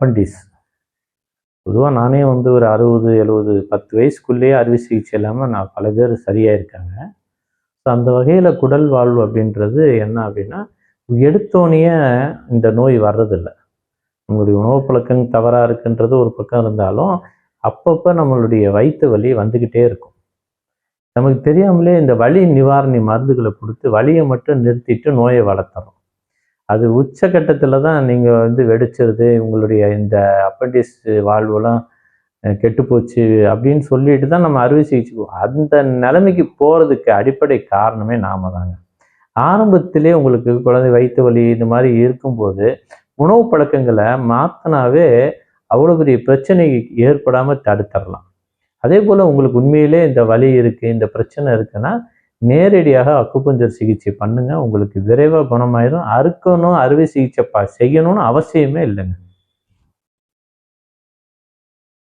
Apprentice பொதுவாக நானே வந்து ஒரு அறுபது எழுபது பத்து வயசுக்குள்ளேயே அறுவை சிகிச்சை இல்லாமல் நான் பல பேர் சரியாக இருக்காங்க ஸோ அந்த வகையில் குடல் வாழ்வு அப்படின்றது என்ன அப்படின்னா எடுத்தோனையே இந்த நோய் வர்றதில்லை. நம்மளுடைய உணவு பழக்கம் தவறாக இருக்குன்றது ஒரு பக்கம் இருந்தாலும் அப்பப்போ நம்மளுடைய வயிற்று வலி வந்துக்கிட்டே இருக்கும். நமக்கு தெரியாமலே இந்த வலி நிவாரணி மருந்துகளை கொடுத்து வலியை மட்டும் நிறுத்திட்டு நோயை வளர்த்துறோம். அது உச்சக்கட்டத்தில் தான் நீங்கள் வந்து வெடிச்சிருது உங்களுடைய இந்த அப்பண்டிஸ் வாழ்வுலாம் கெட்டுப்போச்சு அப்படின்னு சொல்லிட்டு தான் நம்ம அறுவை சிகிச்சை அந்த நிலைமைக்கு போகிறதுக்கு அடிப்படை காரணமே நாம தாங்க. ஆரம்பத்திலே உங்களுக்கு குழந்தை வயிற்று வலி இந்த மாதிரி இருக்கும்போது உணவு பழக்கங்களை மாற்றினாவே அவ்வளோ பெரிய பிரச்சனை ஏற்படாமல் தடுத்துடலாம் அதே போல் உங்களுக்கு உண்மையிலே இந்த வலி இருக்குது இந்த பிரச்சனை இருக்குன்னா நேரடியாக அக்குப்பஞ்சர் சிகிச்சை பண்ணுங்கள் உங்களுக்கு விரைவாக குணமாயிடும் அறுக்கணும் அறுவை சிகிச்சை ப செய்யணும்னு அவசியமே இல்லைங்க.